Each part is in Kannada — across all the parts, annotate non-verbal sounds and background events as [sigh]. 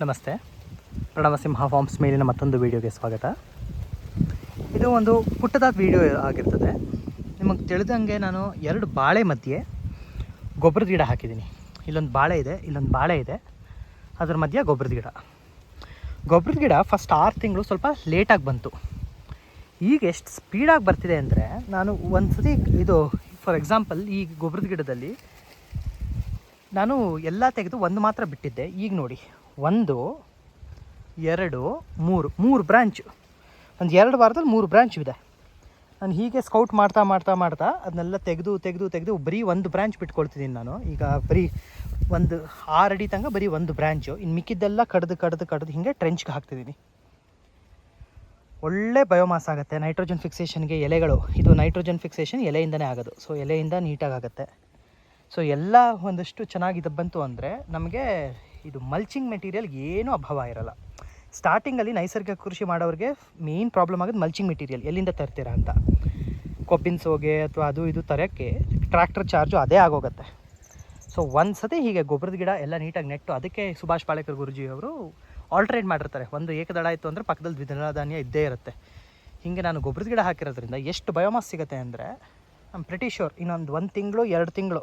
ನಮಸ್ತೆ. ಪ್ರಣವಸಿಂಹ ಫಾರ್ಮ್ಸ್ ಮೇಲಿನ ಮತ್ತೊಂದು ವಿಡಿಯೋಗೆ ಸ್ವಾಗತ. ಇದು ಒಂದು ಪುಟ್ಟದಾದ ವಿಡಿಯೋ ಆಗಿರ್ತದೆ. ನಿಮಗೆ ತಿಳಿದಂಗೆ ನಾನು ಎರಡು ಬಾಳೆ ಮಧ್ಯೆ ಗೊಬ್ಬರದ ಗಿಡ ಹಾಕಿದ್ದೀನಿ. ಇಲ್ಲೊಂದು ಬಾಳೆ ಇದೆ, ಇಲ್ಲೊಂದು ಬಾಳೆ ಇದೆ. ಅದ್ರ ಮಧ್ಯೆ ಗೊಬ್ಬರದ ಗಿಡ. ಗೊಬ್ಬರದ ಗಿಡ ಫಸ್ಟ್ ಆರು ತಿಂಗಳು ಸ್ವಲ್ಪ ಲೇಟಾಗಿ ಬಂತು. ಈಗ ಎಷ್ಟು ಸ್ಪೀಡಾಗಿ ಬರ್ತಿದೆ ಅಂದರೆ ನಾನು ಒಂದು ಸತಿ ಇದು ಫಾರ್ ಎಕ್ಸಾಂಪಲ್ ಈ ಗೊಬ್ಬರದ ಗಿಡದಲ್ಲಿ ನಾನು ಎಲ್ಲ ತೆಗೆದು ಒಂದು ಮಾತ್ರ ಬಿಟ್ಟಿದ್ದೆ. ಈಗ ನೋಡಿ. ಒಂದು, ಎರಡು, ಮೂರು. ಮೂರು ಬ್ರ್ಯಾಂಚು ಒಂದು ಎರಡು ವಾರದಲ್ಲಿ ಮೂರು ಬ್ರ್ಯಾಂಚ್ ಇದೆ. ನಾನು ಹೀಗೆ ಸ್ಕೌಟ್ ಮಾಡ್ತಾ ಮಾಡ್ತಾ ಮಾಡ್ತಾ ಅದನ್ನೆಲ್ಲ ತೆಗೆದು ತೆಗೆದು ತೆಗೆದು ಬರೀ ಒಂದು ಬ್ರ್ಯಾಂಚ್ ಬಿಟ್ಕೊಳ್ತಿದ್ದೀನಿ ನಾನು. ಈಗ ಬರೀ ಒಂದು ಆರು ಅಡಿ ತನಕ ಬರೀ ಒಂದು ಬ್ರ್ಯಾಂಚು ಇನ್ನು ಮಿಕ್ಕಿದ್ದೆಲ್ಲ ಕಡ್ದು ಕಡ್ದು ಕಡ್ದು ಹೀಗೆ ಟ್ರೆಂಚ್ಗೆ ಹಾಕ್ತಿದ್ದೀನಿ. ಒಳ್ಳೆ ಬಯೋಮಾಸ್ ಆಗುತ್ತೆ. ನೈಟ್ರೋಜನ್ ಫಿಕ್ಸೇಷನ್ಗೆ ಎಲೆಗಳು. ಇದು ನೈಟ್ರೋಜನ್ ಫಿಕ್ಸೇಷನ್ ಎಲೆಯಿಂದನೇ ಆಗೋದು. ಸೊ ಎಲೆಯಿಂದ ನೀಟಾಗಿ ಆಗುತ್ತೆ. ಸೊ ಎಲ್ಲ ಒಂದಷ್ಟು ಚೆನ್ನಾಗಿದೆ ಬಂತು ಅಂದರೆ ನಮಗೆ ಇದು ಮಲ್ಚಿಂಗ್ ಮೆಟೀರಿಯಲ್ ಏನೂ ಅಭಾವ ಇರಲ್ಲ. ಸ್ಟಾರ್ಟಿಂಗಲ್ಲಿ ನೈಸರ್ಗಿಕ ಕೃಷಿ ಮಾಡೋರಿಗೆ ಮೇನ್ ಪ್ರಾಬ್ಲಮ್ ಆಗೋದು ಮಲ್ಚಿಂಗ್ ಮೆಟೀರಿಯಲ್ ಎಲ್ಲಿಂದ ತರ್ತೀರಾ ಅಂತ. ಕೊಬ್ಬಿನ ಸೋಗೆ ಅಥವಾ ಅದು ಇದು ತರೋಕ್ಕೆ ಟ್ರ್ಯಾಕ್ಟರ್ ಚಾರ್ಜು ಅದೇ ಆಗೋಗುತ್ತೆ. ಸೊ ಒಂದು ಸತಿ ಹೀಗೆ ಗೊಬ್ಬರದ ಗಿಡ ಎಲ್ಲ ನೀಟಾಗಿ ನೆಟ್ಟು ಅದಕ್ಕೆ ಸುಭಾಷ್ ಪಾಳೇಕರ್ ಗುರುಜಿ ಅವರು ಆಲ್ಟ್ರೇಟ್ ಮಾಡಿರ್ತಾರೆ. ಒಂದು ಏಕದಳ ಆಯಿತು ಅಂದರೆ ಪಕ್ಕದಲ್ಲಿ ದ್ವಿದಳ ಧಾನ್ಯ ಇದ್ದೇ ಇರುತ್ತೆ. ಹೀಗೆ ನಾನು ಗೊಬ್ಬರದ ಗಿಡ ಹಾಕಿರೋದ್ರಿಂದ ಎಷ್ಟು ಬಯೋಮಾಸ್ ಸಿಗುತ್ತೆ ಅಂದರೆ ನಮ್ಮ ಪ್ರಿಟಿ ಇನ್ನೊಂದು ಒಂದು ತಿಂಗಳು, ಎರಡು ತಿಂಗಳು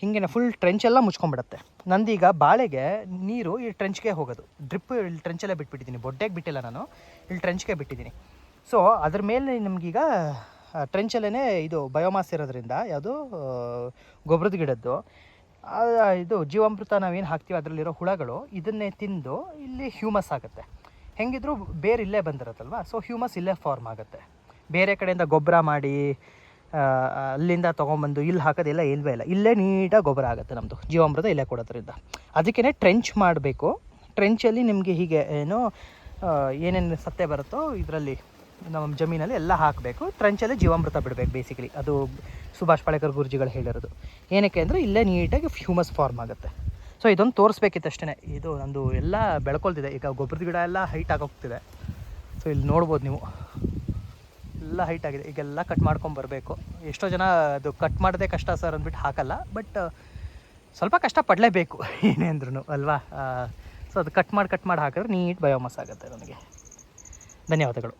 ಹಿಂಗೆ ಫುಲ್ ಟ್ರೆಂಚ್ ಎಲ್ಲ ಮುಚ್ಕೊಂಡ್ಬಿಡತ್ತೆ. ನಂದೀಗ ಬಾಳೆಗೆ ನೀರು ಈ ಟ್ರೆಂಚ್ಗೆ ಹೋಗೋದು. ಡ್ರಿಪ್ ಇಲ್ಲಿ ಟ್ರೆಂಚಲ್ಲೇ ಬಿಟ್ಬಿಟ್ಟಿದ್ದೀನಿ. ಬೊಡ್ಡೆಗೆ ಬಿಟ್ಟಿಲ್ಲ ನಾನು. ಇಲ್ಲಿ ಟ್ರೆಂಚ್ಗೆ ಬಿಟ್ಟಿದ್ದೀನಿ. ಸೊ ಅದ್ರ ಮೇಲೆ ನಮಗೀಗ ಟ್ರೆಂಚಲ್ಲೇ ಇದು ಬಯೋಮಾಸ್ ಇರೋದ್ರಿಂದ ಯಾವುದು ಗೊಬ್ಬರದ ಗಿಡದ್ದು ಇದು ಜೀವಾಮೃತ ನಾವೇನು ಹಾಕ್ತೀವಿ ಅದರಲ್ಲಿರೋ ಹುಳಗಳು, ಇದನ್ನೇ ತಿಂದು ಇಲ್ಲಿ ಹ್ಯೂಮಸ್ ಆಗುತ್ತೆ. ಹೆಂಗಿದ್ರು ಬೇರೆ ಇಲ್ಲೇ ಬಂದಿರುತ್ತಲ್ವ? ಸೊ ಹ್ಯೂಮಸ್ ಇಲ್ಲೇ ಫಾರ್ಮ್ ಆಗುತ್ತೆ. ಬೇರೆ ಕಡೆಯಿಂದ ಗೊಬ್ಬರ ಮಾಡಿ ಅಲ್ಲಿಂದ ತೊಗೊಂಬಂದು ಇಲ್ಲಿ ಹಾಕೋದಿಲ್ಲ ಇಲ್ವೇ ಇಲ್ಲ. ಇಲ್ಲೇ ನೀಟಾಗಿ ಗೊಬ್ಬರ ಆಗುತ್ತೆ ನಮ್ಮದು ಜೀವಾಮೃತ ಇಲ್ಲೇ ಕೊಡೋದ್ರಿಂದ. ಅದಕ್ಕೇ ಟ್ರೆಂಚ್ ಮಾಡಬೇಕು. ಟ್ರೆಂಚಲ್ಲಿ ನಿಮಗೆ ಹೀಗೆ ಏನು ಏನೇನು ಸತ್ತೆ ಬರುತ್ತೋ ಇದರಲ್ಲಿ ನಮ್ಮ ಜಮೀನಲ್ಲಿ ಎಲ್ಲ ಹಾಕಬೇಕು. ಟ್ರೆಂಚಲ್ಲಿ ಜೀವಾಮೃತ ಬಿಡಬೇಕು ಬೇಸಿಕಲಿ ಅದು ಸುಭಾಷ್ ಪಾಳೇಕರ್ ಗುರುಜಿಗಳು ಹೇಳಿರೋದು. ಏನಕ್ಕೆ ಅಂದರೆ ಇಲ್ಲೇ ನೀಟಾಗಿ ಹ್ಯೂಮಸ್ ಫಾರ್ಮ್ ಆಗುತ್ತೆ. ಸೊ ಇದೊಂದು ತೋರಿಸ್ಬೇಕಿತ್ತು ಅಷ್ಟೇ ಇದು ನಂದು ಎಲ್ಲ ಬೆಳ್ಕೊಳ್ತಿದೆ. ಈಗ ಗೊಬ್ಬರದ ಗಿಡ ಎಲ್ಲ ಹೈಟ್ ಆಗೋಗ್ತಿದೆ. ಸೊ ಇಲ್ಲಿ ನೋಡ್ಬೋದು ನೀವು. ಎಲ್ಲ ಹೈಟ್ ಆಗಿದೆ. ಈಗೆಲ್ಲ ಕಟ್ ಮಾಡ್ಕೊಂಡು ಬರಬೇಕು. ಎಷ್ಟೋ ಜನ ಅದು ಕಟ್ ಮಾಡೋದೆ ಕಷ್ಟ ಸರ್ ಅಂದ್ಬಿಟ್ಟು ಹಾಕಲ್ಲ ಬಟ್ ಸ್ವಲ್ಪ ಕಷ್ಟ ಪಡಲೇಬೇಕು. [laughs] ಏನೇ ಅಂದ್ರೂ ಅಲ್ವಾ? ಸೊ ಅದು ಕಟ್ ಮಾಡಿ ಕಟ್ ಮಾಡಿ ಹಾಕಿದ್ರೆ ನೀಟ್ ಬಯೋಮಾಸ್ ಆಗುತ್ತೆ ನನಗೆ ಧನ್ಯವಾದಗಳು.